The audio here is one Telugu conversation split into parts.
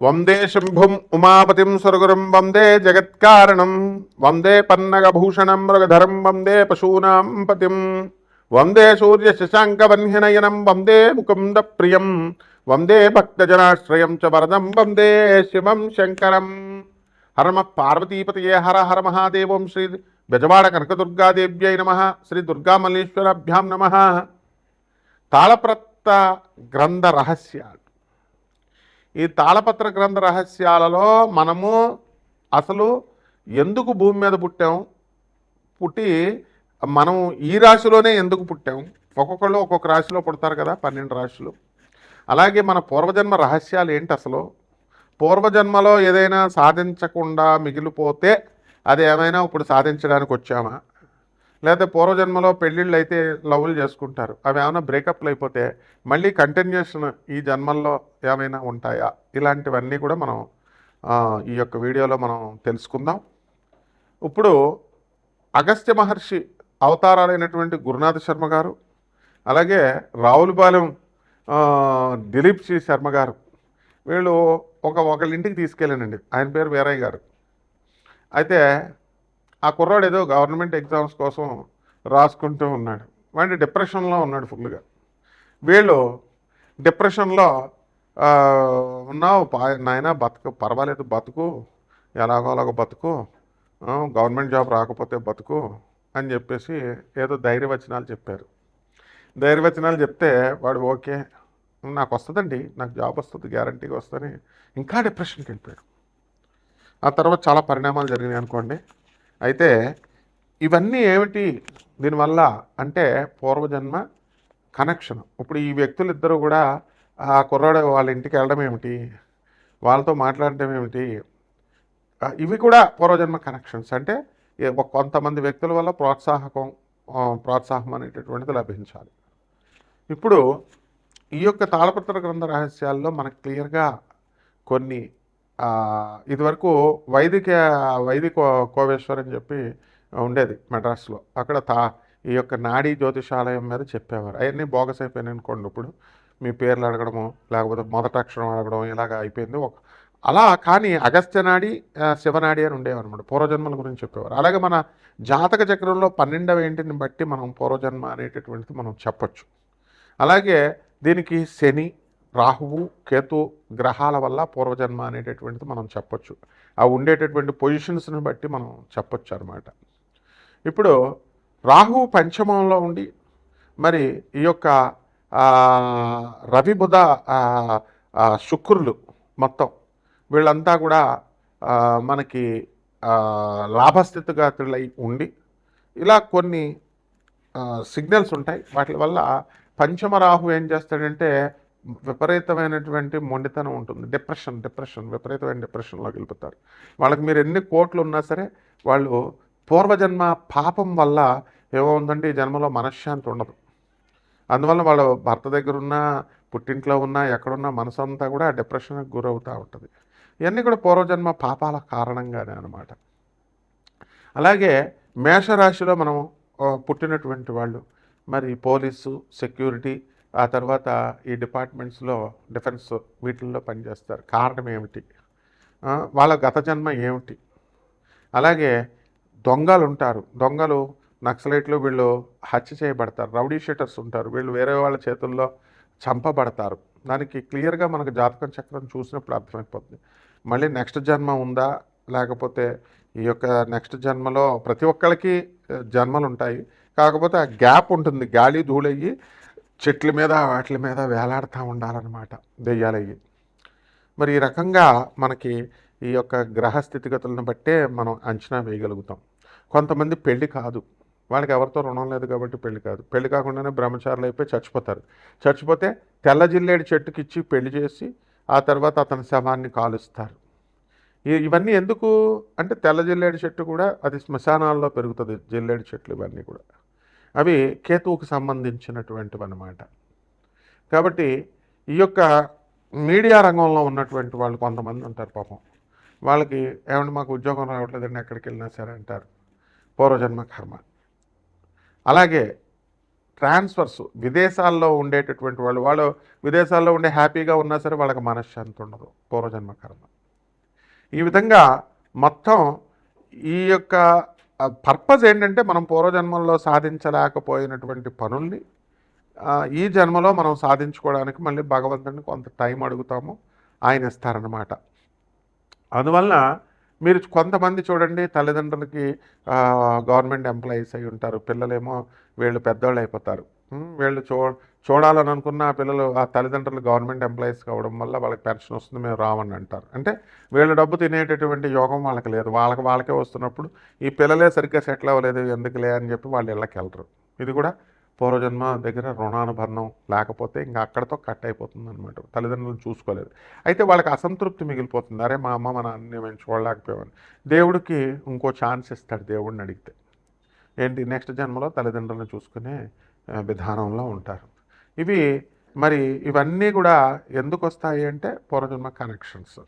వందే శంభుం ఉమాపతిం సురగురం వందే జగత్కారణం వందే పన్నగభూషణం మృగధరం వందే పశూనాం పతిం వందే సూర్య శశాంకవన్యనయనం వందే ముకుంద ప్రియం వందే భక్తజనాశ్రయం చ వరదం వందే శివం శంకరం. హరమ పార్వతీపతయే హర హర మహాదేవం శ్రీ బెజవాడ కనకదుర్గాదేవ్యై నమ శ్రీ దుర్గామల్లేశ్వరాభ్యాం నమ. తాళప్రత్త గ్రంథ రహస్యాలు. ఈ తాళపత్ర గ్రంథ రహస్యాలలో మనము అసలు ఎందుకు భూమి మీద పుట్టాం? పుట్టి మనం ఈ రాశిలోనే ఎందుకు పుట్టాం? ఒక్కొక్కళ్ళు ఒక్కొక్క రాశిలో పుడతారు కదా పన్నెండు రాశులు. అలాగే మన పూర్వజన్మ రహస్యాలు ఏంటి అసలు? పూర్వజన్మలో ఏదైనా సాధించకుండా మిగిలిపోతే అది ఏమైనా ఇప్పుడు సాధించడానికి వచ్చామా? లేకపోతే పూర్వజన్మలో పెళ్ళిళ్ళు అయితే లవ్లు చేసుకుంటారు. అవి ఏమైనా బ్రేకప్లు అయిపోతే మళ్ళీ కంటిన్యూషన్ ఈ జన్మల్లో ఏమైనా ఉంటాయా? ఇలాంటివన్నీ కూడా మనం ఈ యొక్క వీడియోలో మనం తెలుసుకుందాం. ఇప్పుడు అగస్త్య మహర్షి అవతారాలైనటువంటి గురునాథ శర్మ గారు అలాగే రావులపాలెం దిలీప్ సి శర్మ గారు వీళ్ళు ఒక ఒకళ్ళ ఇంటికి తీసుకెళ్ళానండి. ఆయన పేరు వీరయ్య గారు. అయితే ఆ కుర్రాడు ఏదో గవర్నమెంట్ ఎగ్జామ్స్ కోసం రాసుకుంటూ ఉన్నాడు. వాడి డిప్రెషన్లో ఉన్నాడు ఫుల్గా వీళ్ళు డిప్రెషన్లో ఉన్నావు పా నాయన బతుకు పర్వాలేదు బతుకు ఎలాగో అలాగో బతుకు గవర్నమెంట్ జాబ్ రాకపోతే బతుకు అని చెప్పేసి ఏదో ధైర్యవచనాలు చెప్పారు. ధైర్యవచనాలు చెప్తే వాడు ఓకే నాకు వస్తుందండి నాకు జాబ్ వస్తుంది గ్యారంటీగా వస్తుంది ఇంకా డిప్రెషన్కి వెళ్ళిపోయాడు. ఆ తర్వాత చాలా పరిణామాలు జరిగినాయి అనుకోండి. అయితే ఇవన్నీ ఏమిటి? దీనివల్ల అంటే పూర్వజన్మ కనెక్షన్. ఇప్పుడు ఈ వ్యక్తులు ఇద్దరు కూడా ఆ కుర్రాడు వాళ్ళ ఇంటికి వెళ్ళడం ఏమిటి? వాళ్ళతో మాట్లాడడం ఏమిటి? ఇవి కూడా పూర్వజన్మ కనెక్షన్స్. అంటే కొంతమంది వ్యక్తుల వల్ల ప్రోత్సాహకం ప్రోత్సాహం అనేటటువంటిది లభించాలి. ఇప్పుడు ఈ యొక్క తాళపత్ర గ్రంథ రహస్యాల్లో మనకు క్లియర్గా కొన్ని ఇదివరకు వైదిక వైదిక కోవేశ్వర్ అని చెప్పి ఉండేది మెడ్రాస్లో అక్కడ తా ఈ యొక్క నాడీ జ్యోతిషాలయం మీద చెప్పేవారు. అవన్నీ బోగస్ అయిపోయినాయి అనుకోండి ఇప్పుడు. మీ పేర్లు అడగడము లేకపోతే మొదట అక్షరం అడగడం ఇలాగ అయిపోయింది. ఒక అలా కానీ అగస్త్యనాడి శివనాడి అని ఉండేవారనమాట పూర్వజన్మల గురించి చెప్పేవారు. అలాగే మన జాతక చక్రంలో పన్నెండవ ఏంటిని బట్టి మనం పూర్వజన్మ అనేటటువంటిది మనం చెప్పొచ్చు. అలాగే దీనికి శని రాహువు కేతు గ్రహాల వల్ల పూర్వజన్మ అనేటటువంటిది మనం చెప్పొచ్చు. ఆ ఉండేటటువంటి పొజిషన్స్ని బట్టి మనం చెప్పొచ్చు అనమాట ఇప్పుడు రాహువు పంచమంలో ఉండి మరి ఈ యొక్క ఆ, రవి బుధ శుక్రులు మొత్తం వీళ్ళంతా కూడా మనకి లాభస్థితిగా లాభస్థితిగతులై ఉండి ఇలా కొన్ని సిగ్నల్స్ ఉంటాయి. వాటి వల్ల పంచమ రాహు ఏం చేస్తాడంటే విపరీతమైనటువంటి మొండితనం ఉంటుంది. డిప్రెషన్ డిప్రెషన్ విపరీతమైన డిప్రెషన్లోకి వెళ్ళిపోతారు. వాళ్ళకి మీరు ఎన్ని కోట్లు ఉన్నా సరే వాళ్ళు పూర్వజన్మ పాపం వల్ల ఏమవుందంటే ఈ జన్మలో మనశ్శాంతి ఉండదు. అందువల్ల వాళ్ళ భర్త దగ్గర ఉన్నా పుట్టింట్లో ఉన్నా ఎక్కడున్నా మనసు అంతా కూడా డిప్రెషన్కి గురవుతూ ఉంటుంది. ఇవన్నీ కూడా పూర్వజన్మ పాపాల కారణంగానే అనమాట అలాగే మేషరాశిలో మనం పుట్టినటువంటి వాళ్ళు మరి పోలీసు సెక్యూరిటీ ఆ తర్వాత ఈ డిపార్ట్మెంట్స్లో డిఫెన్స్ వీటిల్లో పనిచేస్తారు. కారణం ఏమిటి? వాళ్ళ గత జన్మ ఏమిటి? అలాగే దొంగలు ఉంటారు దొంగలు నక్సలైట్లు వీళ్ళు హత్య చేయబడతారు. రౌడీ షీటర్స్ ఉంటారు. వీళ్ళు వేరే వాళ్ళ చేతుల్లో చంపబడతారు. దానికి క్లియర్గా మనకు జాతకం చక్రం చూసినప్పుడు అర్థమైపోతుంది. మళ్ళీ నెక్స్ట్ జన్మ ఉందా? లేకపోతే ఈ యొక్క నెక్స్ట్ జన్మలో ప్రతి ఒక్కరికి జన్మలు ఉంటాయి కాకపోతే ఆ గ్యాప్ ఉంటుంది. గాలి ధూళయ్యి చెట్ల మీద వాటి మీద వేలాడుతూ ఉండాలన్నమాట దెయ్యాలయ్యి. మరి ఈ రకంగా మనకి ఈ యొక్క గ్రహ స్థితిగతులను బట్టే మనం అంచనా వేయగలుగుతాం. కొంతమంది పెళ్ళి కాదు. వాళ్ళకి ఎవరితో రుణం లేదు కాబట్టి పెళ్ళి కాదు. పెళ్ళి కాకుండానే బ్రహ్మచారులు అయిపోయి చచ్చిపోతారు. చచ్చిపోతే తెల్ల జిల్లేడు చెట్టుకి ఇచ్చి పెళ్ళి చేసి ఆ తర్వాత అతని శవాన్ని కాలుస్తారు. ఇవన్నీ ఎందుకు? అంటే తెల్ల జిల్లేడు చెట్టు కూడా అది శ్మశానాల్లో పెరుగుతుంది. జిల్లేడు చెట్లు ఇవన్నీ కూడా. అవి కేతువుకు సంబంధించినటువంటివి అన్నమాట కాబట్టి ఈ యొక్క మీడియా రంగంలో ఉన్నటువంటి వాళ్ళు కొంతమంది ఉంటారు పాపం. వాళ్ళకి ఏమంటే మాకు ఉద్యోగం రావట్లేదండి ఎక్కడికి వెళ్ళినా సరే అంటారు. పూర్వజన్మ కర్మ. అలాగే ట్రాన్స్ఫర్స్ విదేశాల్లో ఉండేటటువంటి వాళ్ళు వాళ్ళు విదేశాల్లో ఉండే హ్యాపీగా ఉన్నా సరే వాళ్ళకి మనశ్శాంతి ఉండదు పూర్వజన్మ కర్మ. ఈ విధంగా మొత్తం ఈ యొక్క పర్పస్ ఏంటంటే మనం పూర్వజన్మల్లో సాధించలేకపోయినటువంటి పనుల్ని ఈ జన్మలో మనం సాధించుకోవడానికి మళ్ళీ భగవంతుడిని కొంత టైం అడుగుతాము ఆయన ఇస్తారనమాట అందువలన మీరు కొంతమంది చూడండి తల్లిదండ్రులకి గవర్నమెంట్ ఎంప్లాయీస్ అయి ఉంటారు పిల్లలేమో వీళ్ళు పెద్దవాళ్ళు అయిపోతారు. వీళ్ళు చూ చూడాలని అనుకున్న ఆ పిల్లలు ఆ తల్లిదండ్రులు గవర్నమెంట్ ఎంప్లాయీస్ కావడం వల్ల వాళ్ళకి పెన్షన్ వస్తుంది మేము రావని అంటారు. అంటే వీళ్ళ డబ్బు తినేటటువంటి యోగం వాళ్ళకి లేదు. వాళ్ళకి వాళ్ళకే వస్తున్నప్పుడు ఈ పిల్లలే సరిగ్గా సెటిల్ అవ్వలేదు ఎందుకులే అని చెప్పి వాళ్ళు ఇళ్ళకి వెళ్ళరు ఇది కూడా పూర్వజన్మ దగ్గర రుణానుబంధం లేకపోతే ఇంకా అక్కడతో కట్ అయిపోతుంది అనమాట తల్లిదండ్రులను చూసుకోలేదు. అయితే వాళ్ళకి అసంతృప్తి మిగిలిపోతుంది. అరే మా అమ్మ మా నాన్నని మేము చూడలేకపోయామని. దేవుడికి ఇంకో ఛాన్స్ ఇస్తాడు దేవుడిని అడిగితే. ఏంటి నెక్స్ట్ జన్మలో తల్లిదండ్రులను చూసుకునే విధానంలో ఉంటారు. ఇవి మరి ఇవన్నీ కూడా ఎందుకు వస్తాయి అంటే పూర్వజన్మ కనెక్షన్స్.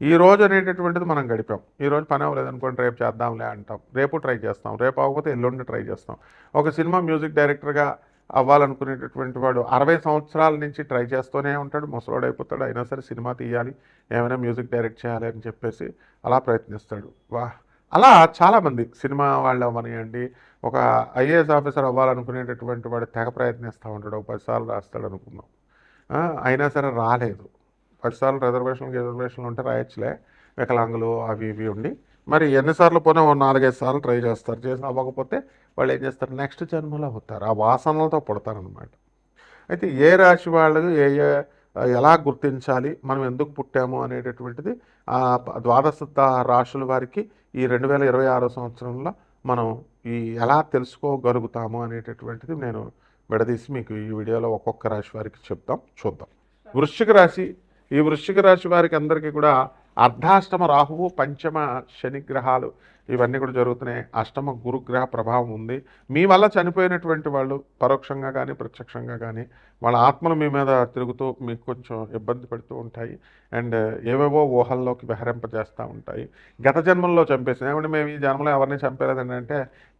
ఈ రోజు అనేటటువంటిది మనం గడిపాం. ఈరోజు పని అవ్వలేదు అనుకోండి రేపు చేద్దాంలే అంటాం. రేపు ట్రై చేస్తాం. రేపు అవ్వకపోతే ఎల్లుండి ట్రై చేస్తాం. ఒక సినిమా మ్యూజిక్ డైరెక్టర్గా అవ్వాలనుకునేటటువంటి వాడు అరవై సంవత్సరాల నుంచి ట్రై చేస్తూనే ఉంటాడు. ముసలోడైపోతాడు అయినా సరే సినిమా తీయాలి. ఏమైనా మ్యూజిక్ డైరెక్ట్ చేయాలి అని చెప్పేసి అలా ప్రయత్నిస్తాడు. వాహ్! అలా చాలామంది సినిమా వాళ్ళు అవ్వనియండి. ఒక ఐఏఎస్ ఆఫీసర్ అవ్వాలనుకునేటటువంటి వాడు తెగ ప్రయత్నిస్తూ ఉంటాడు. ఒక పదిసార్లు రాస్తాడు అనుకున్నాం అయినా సరే రాలేదు. పదిసార్లు రిజర్వేషన్లు రిజర్వేషన్లు ఉంటే రాయొచ్చులే. వికలాంగులు అవి ఇవి ఉండి. మరి ఎన్నిసార్లు పోనీ ఓ నాలుగైదు సార్లు ట్రై చేస్తారు. చేసి అవ్వకపోతే వాళ్ళు ఏం చేస్తారు? నెక్స్ట్ జన్మలో అవుతారు. ఆ వాసనలతో పుడతారనమాట అయితే ఏ రాశి వాళ్ళు ఏ ఏ ఎలా గుర్తించాలి? మనం ఎందుకు పుట్టాము అనేటటువంటిది ఆ ద్వాదశ రాశుల వారికి ఈ రెండు వేల ఇరవై ఆరో సంవత్సరంలో మనం ఈ ఎలా తెలుసుకోగలుగుతాము అనేటటువంటిది నేను విడదీసి మీకు ఈ వీడియోలో ఒక్కొక్క రాశి వారికి చెప్తాం చూద్దాం. వృశ్చిక రాశి ఈ వృశ్చిక రాశి వారికి అందరికీ కూడా అర్ధాష్టమ రాహువు పంచమ శని గ్రహాలు ఇవన్నీ కూడా జరుగుతున్నాయి. అష్టమ గురుగ్రహ ప్రభావం ఉంది. మీ వల్ల చనిపోయినటువంటి వాళ్ళు పరోక్షంగా కానీ ప్రత్యక్షంగా కానీ వాళ్ళ ఆత్మలు మీ మీద తిరుగుతూ మీకు కొంచెం ఇబ్బంది పెడుతూ ఉంటాయి. అండ్ ఏవేవో ఊహల్లోకి విహరింపజేస్తూ ఉంటాయి. గత జన్మల్లో చంపేసిన ఏమంటే మేము ఈ జన్మలో ఎవరిని చంపేలేదండి అంటే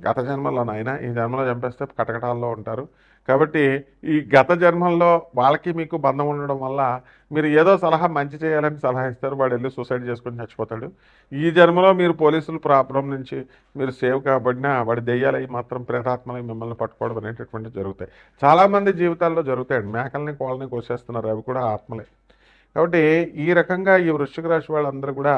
గత జన్మలో నాయన ఈ జన్మలో చంపేస్తే కటకటాల్లో ఉంటారు. కాబట్టి ఈ గత జన్మల్లో వాళ్ళకి మీకు బంధం ఉండడం వల్ల మీరు ఏదో సలహా మంచి చేయాలని సలహా ఇస్తారు వాడు వెళ్ళి సూసైడ్ చేసుకొని చచ్చిపోతాడు. ఈ జన్మలో మీరు పోలీసులు ప్రాబ్లం నుంచి మీరు సేవ్ కాబడినా వాడి దెయ్యాలై మాత్రం ప్రేతాత్మలై మిమ్మల్ని పట్టుకోవడం అనేటటువంటి జరుగుతాయి. చాలామంది జీవితాల్లో జరుగుతాయండి. మేకల్ని కోళ్ళని కోసేస్తున్నారు. అవి కూడా ఆత్మలే. కాబట్టి ఈ రకంగా ఈ వృశ్చిక రాశి వాళ్ళందరూ కూడా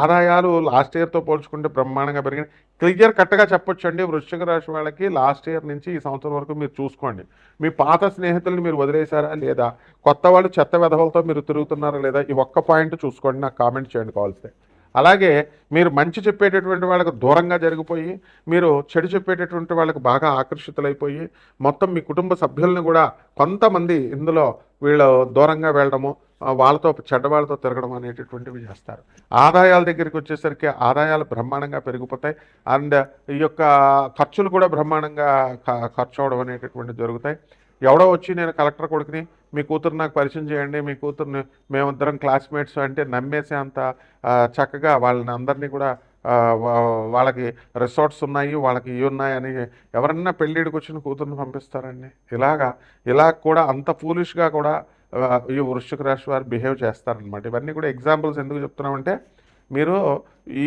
ఆదాయాలు లాస్ట్ ఇయర్తో పోల్చుకుంటే బ్రహ్మాండంగా పెరిగినాయి. క్లియర్ కట్గా చెప్పొచ్చు అండి వృశ్చిక రాశి వాళ్ళకి లాస్ట్ ఇయర్ నుంచి ఈ సంవత్సరం వరకు మీరు చూసుకోండి. మీ పాత స్నేహితుల్ని మీరు వదిలేశారా లేదా? కొత్త వాళ్ళు చెత్త వెధవలతో మీరు తిరుగుతున్నారా లేదా? ఈ ఒక్క పాయింట్ చూసుకోండి నాకు కామెంట్ చేయండి కావాల్సి అలాగే మీరు మంచి చెప్పేటటువంటి వాళ్ళకు దూరంగా జరిగిపోయి మీరు చెడు చెప్పేటటువంటి వాళ్ళకు బాగా ఆకర్షితులైపోయి మొత్తం మీ కుటుంబ సభ్యులను కూడా కొంతమంది ఇందులో వీళ్ళు దూరంగా వెళ్ళడము వాళ్ళతో చెడ్డ వాళ్ళతో తిరగడం అనేటటువంటివి చేస్తారు. ఆదాయాల దగ్గరికి వచ్చేసరికి ఆదాయాలు బ్రహ్మాండంగా పెరిగిపోతాయి. అండ్ ఈ యొక్క ఖర్చులు కూడా బ్రహ్మాండంగా ఖర్చు అవడం అనేటటువంటివి జరుగుతాయి. ఎవడో వచ్చి నేను కలెక్టర్ కొడుకుని మీ కూతురు నాకు పరిచయం చేయండి మీ కూతురుని మేమిద్దరం క్లాస్మేట్స్ అంటే నమ్మేసే అంత చక్కగా వాళ్ళని అందరినీ కూడా వాళ్ళకి రిసార్ట్స్ ఉన్నాయి వాళ్ళకి ఇవి ఉన్నాయి అని ఎవరన్నా పెళ్ళిడికి వచ్చిన కూతుర్ని పంపిస్తారండి. ఇలాగా ఇలా కూడా అంత ఫూలిష్గా కూడా ఈ వృశ్చిక రాశి వారు బిహేవ్ చేస్తారనమాట ఇవన్నీ కూడా ఎగ్జాంపుల్స్ ఎందుకు చెప్తున్నామంటే మీరు ఈ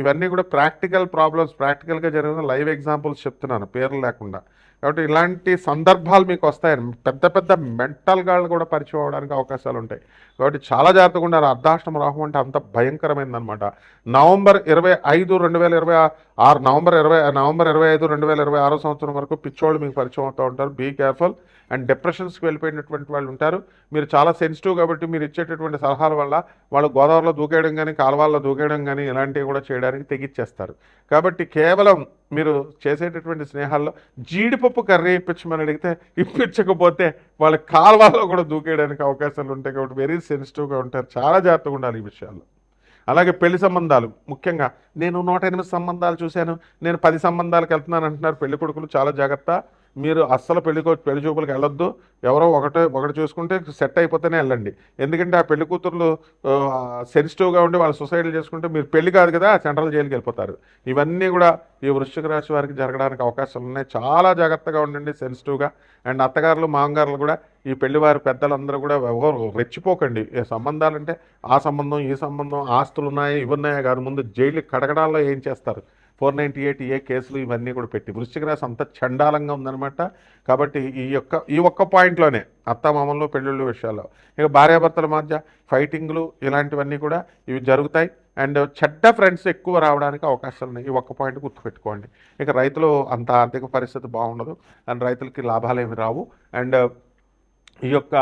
ఇవన్నీ కూడా ప్రాక్టికల్ ప్రాబ్లమ్స్ ప్రాక్టికల్గా జరిగిన లైవ్ ఎగ్జాంపుల్స్ చెప్తున్నాను పేర్లు లేకుండా. కాబట్టి ఇలాంటి సందర్భాలు మీకు వస్తాయి పెద్ద పెద్ద మెంటల్ గాళ్ళు కూడా పరిచయం అవడానికి అవకాశాలు ఉంటాయి. కాబట్టి చాలా జాగ్రత్తగా ఉండాలి. అర్ధాష్టమ రాహు అంటే అంత భయంకరమైందనమాట నవంబర్ ఇరవై ఐదు రెండు వేల ఇరవై ఆరు నవంబర్ ఇరవై నవంబర్ ఇరవై ఐదు రెండు వేల ఇరవై ఆరో సంవత్సరం వరకు పిచ్చోళ్ళు మీకు పరిచయం అవుతూ ఉంటారు. బీ కేర్ఫుల్ అండ్ డిప్రెషన్స్కి వెళ్ళిపోయినటువంటి వాళ్ళు ఉంటారు. మీరు చాలా సెన్సిటివ్ కాబట్టి మీరు ఇచ్చేటటువంటి సలహాల వల్ల వాళ్ళు గోదావరిలో దూకేయడం కానీ కాలువల్లో దూకేయడం కానీ ఇలాంటివి కూడా చేయడానికి తెగిచ్చేస్తారు. కాబట్టి కేవలం మీరు చేసేటటువంటి స్నేహాల్లో జీడిపప్పు కర్రీ ఇప్పించమని అడిగితే ఇప్పించకపోతే వాళ్ళ కాలువల్లో కూడా దూకేయడానికి అవకాశాలు ఉంటాయి కాబట్టి వెరీ సెన్సిటివ్గా ఉంటారు. చాలా జాగ్రత్తగా ఉండాలి ఈ విషయాల్లో. అలాగే పెళ్ళి సంబంధాలు. ముఖ్యంగా నేను నూట ఎనిమిది సంబంధాలు చూశాను. నేను పది సంబంధాలకు వెళ్తున్నాను అంటున్నారు. పెళ్ళి కొడుకులు చాలా జాగ్రత్త. మీరు అస్సలు పెళ్ళికో పెళ్ళి చూపులకు వెళ్ళొద్దు. ఎవరో ఒకటే ఒకటి చూసుకుంటే సెట్ అయిపోతేనే వెళ్ళండి. ఎందుకంటే ఆ పెళ్ళి కూతుర్లు సెన్సిటివ్గా ఉండి వాళ్ళు సొసైటీలు చేసుకుంటే మీరు పెళ్ళి కాదు కదా సెంట్రల్ జైలుకి వెళ్ళిపోతారు. ఇవన్నీ కూడా ఈ వృశ్చిక రాశి వారికి జరగడానికి అవకాశాలు ఉన్నాయి. చాలా జాగ్రత్తగా ఉండండి సెన్సిటివ్గా. అండ్ అత్తగారులు మామగారులు కూడా ఈ పెళ్ళివారి పెద్దలందరూ కూడా ఎవరు రెచ్చిపోకండి. ఏ సంబంధాలంటే ఆ సంబంధం ఈ సంబంధం ఆస్తులు ఉన్నాయి ఇవి ఉన్నాయా కాదు. ముందు జైలు కడగడాల్లో ఏం చేస్తారు? ఫోర్ నైంటీ ఎయిట్ ఏ కేసులు ఇవన్నీ కూడా పెట్టి. వృశ్చిక రాశి అంత చండాలంగా ఉందనమాట కాబట్టి ఈ యొక్క ఈ ఒక్క పాయింట్లోనే అత్తమామలు పెళ్ళిళ్ళు విషయాల్లో. ఇక భార్యాభర్తల మధ్య ఫైటింగ్లు ఇలాంటివన్నీ కూడా ఇవి జరుగుతాయి. అండ్ చెడ్డ ఫ్రెండ్స్ ఎక్కువ రావడానికి అవకాశాలు ఉన్నాయి. ఈ ఒక్క పాయింట్ గుర్తుపెట్టుకోండి. ఇక రైతులు అంత ఆర్థిక పరిస్థితి బాగుండదు. అండ్ రైతులకి లాభాలు ఏమి రావు. అండ్ ఈ యొక్క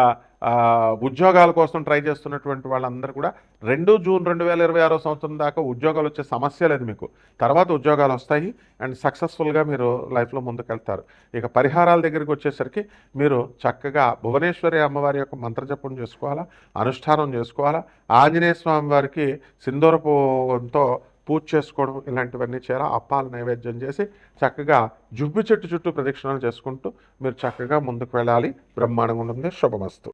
ఉద్యోగాల కోసం ట్రై చేస్తున్నటువంటి వాళ్ళందరూ కూడా రెండు జూన్ రెండు వేల ఇరవై ఆరో సంవత్సరం దాకా ఉద్యోగాలు వచ్చే సమస్య లేదు మీకు. తర్వాత ఉద్యోగాలు వస్తాయి అండ్ సక్సెస్ఫుల్గా మీరు లైఫ్లో ముందుకెళ్తారు. ఇక పరిహారాల దగ్గరికి వచ్చేసరికి మీరు చక్కగా భువనేశ్వరి అమ్మవారి యొక్క మంత్రజపం చేసుకోవాలా? అనుష్ఠానం చేసుకోవాలా? ఆంజనేయ స్వామి వారికి సింధూరపుతో పూజ చేసుకోవడం ఇలాంటివన్నీ చేయాలి? అప్పాలు నైవేద్యం చేసి చక్కగా జుబ్బు చెట్టు చుట్టూ ప్రదక్షిణాలు చేసుకుంటూ మీరు చక్కగా ముందుకు వెళ్ళాలి. బ్రహ్మాండంగా ఉంటుంది. శుభమస్తు.